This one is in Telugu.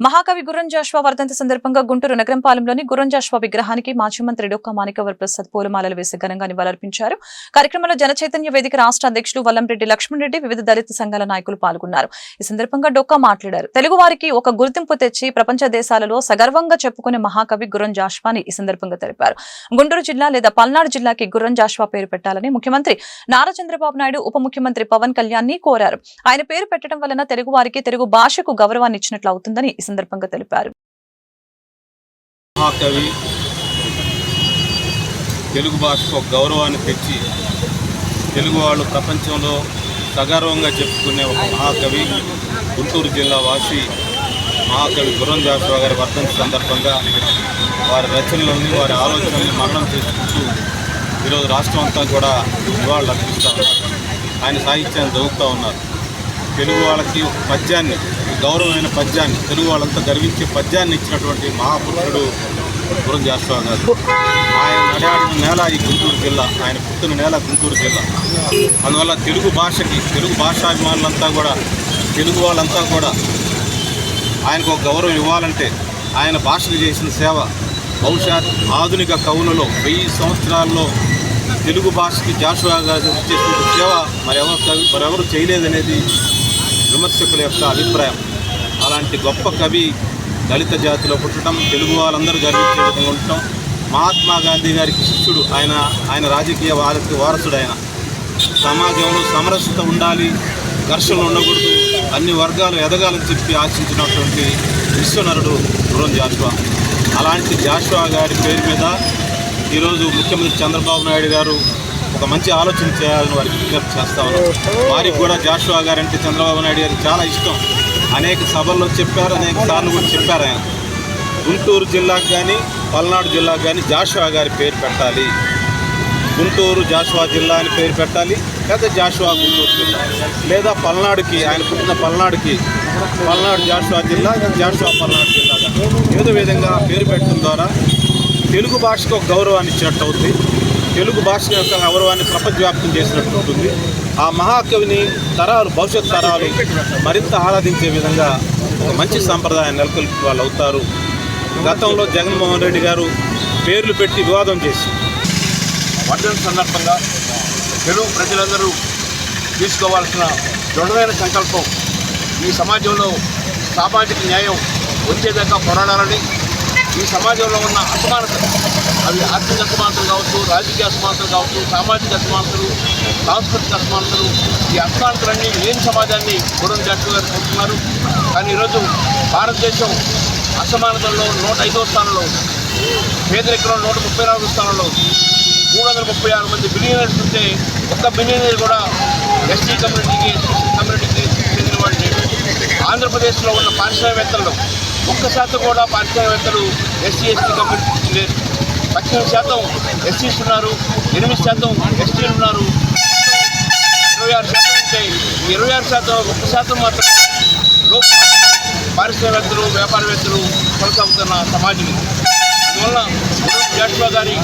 మహాకవి గుర్రంజాష్వా వర్ధంతి సందర్భంగా గుంటూరు నగరంపాలెంలోని గుర్రంజాష్వా విగ్రహానికి మాజీ మంత్రి డొక్కా మాణికవర్ ప్రసాద్ పూలమాలలు వేసి ఘనంగా నివాళులర్పించారు. కార్యక్రమంలో జనచైతన్య వేదిక రాష్ట్ర అధ్యక్షులు వల్లంరెడ్డి లక్ష్మణ్ రెడ్డి వివిధ దళిత సంఘాల నాయకులు పాల్గొన్నారు. ఈ సందర్భంగా డొక్కా మాట్లాడారు. తెలుగు వారికి ఒక గుర్తింపు తెచ్చి ప్రపంచ దేశాలలో సగర్వంగా చెప్పుకునే మహాకవి గుర్రం జాష్వాని ఈ సందర్భంగా తెలిపారు. గుంటూరు జిల్లా లేదా పల్నాడు జిల్లాకి గుర్రం జాష్వా పేరు పెట్టాలని ముఖ్యమంత్రి నారా చంద్రబాబు నాయుడు ఉప ముఖ్యమంత్రి పవన్ కళ్యాణ్ని కోరారు. ఆయన పేరు పెట్టడం వలన తెలుగు వారికి తెలుగు భాషకు గౌరవాన్ని ఇచ్చినట్లు అవుతుందని ఈ సందర్భంగా తెలిపారు. మహాకవి తెలుగు భాషకు ఒక గౌరవాన్ని తెచ్చి తెలుగు వాళ్ళు ప్రపంచంలో సగర్వంగా చెప్పుకునే ఒక మహాకవి గుంటూరు జిల్లా వాసి మహాకవి గుర్రం జాషువా గారి వర్ధంతి సందర్భంగా వారి రచనలని వారి ఆలోచనల్ని మరణం చేసుకుంటూ ఈరోజు రాష్ట్రం అంతా కూడా నివాళులు అర్పిస్తూ ఉన్నారు. ఆయన సాహిత్యాన్ని చదువుతూ ఉన్నారు. తెలుగు వాళ్ళకి పద్యాన్ని గౌరవమైన పద్యాన్ని తెలుగు వాళ్ళంతా గర్వించే పద్యాన్ని ఇచ్చినటువంటి మహాపురుషుడు గురం జాషువా గారు ఆయన నడాడిన నేల ఈ గుంటూరు జిల్లా ఆయన పుట్టిన నేల గుంటూరు జిల్లా. అందువల్ల తెలుగు భాషకి తెలుగు భాషాభిమానులంతా కూడా తెలుగు వాళ్ళంతా కూడా ఆయనకు ఒక గౌరవం ఇవ్వాలంటే ఆయన భాషకు చేసిన సేవ బహుశా ఆధునిక కవులలో వెయ్యి సంవత్సరాల్లో తెలుగు భాషకి జాషువా గారు చేసిన సేవ మరెవరు మరెవరు చేయలేదనేది విమర్శకుల యొక్క అభిప్రాయం. అలాంటి గొప్ప కవి దళిత జాతిలో పుట్టడం తెలుగు వాళ్ళందరూ గర్వించే విధంగా ఉండటం మహాత్మా గాంధీ గారికి శిష్యుడు ఆయన ఆయన రాజకీయ వారసు వారసుడు ఆయన. సమాజంలో సమరసత ఉండాలి ఘర్షణలు ఉండకూడదు అన్ని వర్గాలు ఎదగాలని చెప్పి ఆశించినటువంటి విశ్వనరుడు గురం జాషువా. అలాంటి జాషువా గారి పేరు మీద ఈరోజు ముఖ్యమంత్రి చంద్రబాబు నాయుడు గారు ఒక మంచి ఆలోచన చేయాలని వారికి విజ్ఞప్తి చేస్తా ఉన్నారు వారికి కూడా జాషువా గారు అంటే చంద్రబాబు నాయుడు గారికి చాలా ఇష్టం. అనేక సభల్లో చెప్పారు అనేక సార్లు కూడా చెప్పారు ఆయన. గుంటూరు జిల్లాకు కానీ పల్నాడు జిల్లాకు కానీ జాషువా గారి పేరు పెట్టాలి. గుంటూరు జాషువా జిల్లా అని పేరు పెట్టాలి లేదా జాషువా గుంటూరు జిల్లా. లేదా పల్నాడుకి ఆయన పుట్టిన పల్నాడుకి పల్నాడు జాషువా జిల్లా జాషువా పల్నాడు జిల్లాగా ఏదో విధంగా పేరు పెట్టడం ద్వారా తెలుగు భాషకు ఒక గౌరవాన్ని ఇచ్చినట్టు అవుతుంది తెలుగు భాష యొక్క గౌరవాన్ని ప్రపంచవ్యాప్తం చేసినట్టు ఉంటుంది. ఆ మహాకవిని తరాలు భవిష్యత్ తరాలు మరింత ఆరాధించే విధంగా ఒక మంచి సాంప్రదాయం నెలకొల్పి వాళ్ళు అవుతారు. గతంలో జగన్మోహన్ రెడ్డి గారు పేర్లు పెట్టి వివాదం చేసి వర్ధన సందర్భంగా తెలుగు ప్రజలందరూ తీసుకోవాల్సిన దృఢమైన సంకల్పం ఈ సమాజంలో సామాజిక న్యాయం వచ్చేదాకా పోరాడాలని ఈ సమాజంలో ఉన్న అసమానత అవి ఆర్థిక అసమానతలు కావచ్చు రాజకీయ అసమానతలు కావచ్చు సామాజిక అసమానతలు సాంస్కృతిక అసమానతలు ఈ అసమానతలన్నీ లేని సమాజాన్ని గురం జాతి గారు కోరుతున్నారు కానీ ఈరోజు భారతదేశం అసమానతల్లో నూట ఐదో స్థానంలో ఉంది. పేదరికంలో నూట ముప్పై నాలుగు స్థానంలో మూడు వందల ముప్పై ఆరు మంది బిలియనర్స్ ఉంటే ఒక్క బిలియనర్ కూడా ఎస్టీ కమ్యూనిటీకి ఆంధ్రప్రదేశ్లో ఉన్న పారిశ్రామికవేత్తలు ఒక్క శాతం కూడా పారిశ్రామికవేత్తలు ఎస్సీ ఎస్టీ కంపెనీ లేరు. పద్దెనిమిది శాతం ఎస్సీస్ ఉన్నారు ఎనిమిది శాతం ఎస్టీలు ఉన్నారు. ఇరవై ఆరు శాతం ఉంటే ఇరవై ఆరు శాతం ఒక్క శాతం మాత్రం లోపు పారిశ్రామికవేత్తలు వ్యాపారవేత్తలు కొనసాగుతున్న సమాజం అందువల్ల జాషువా గారి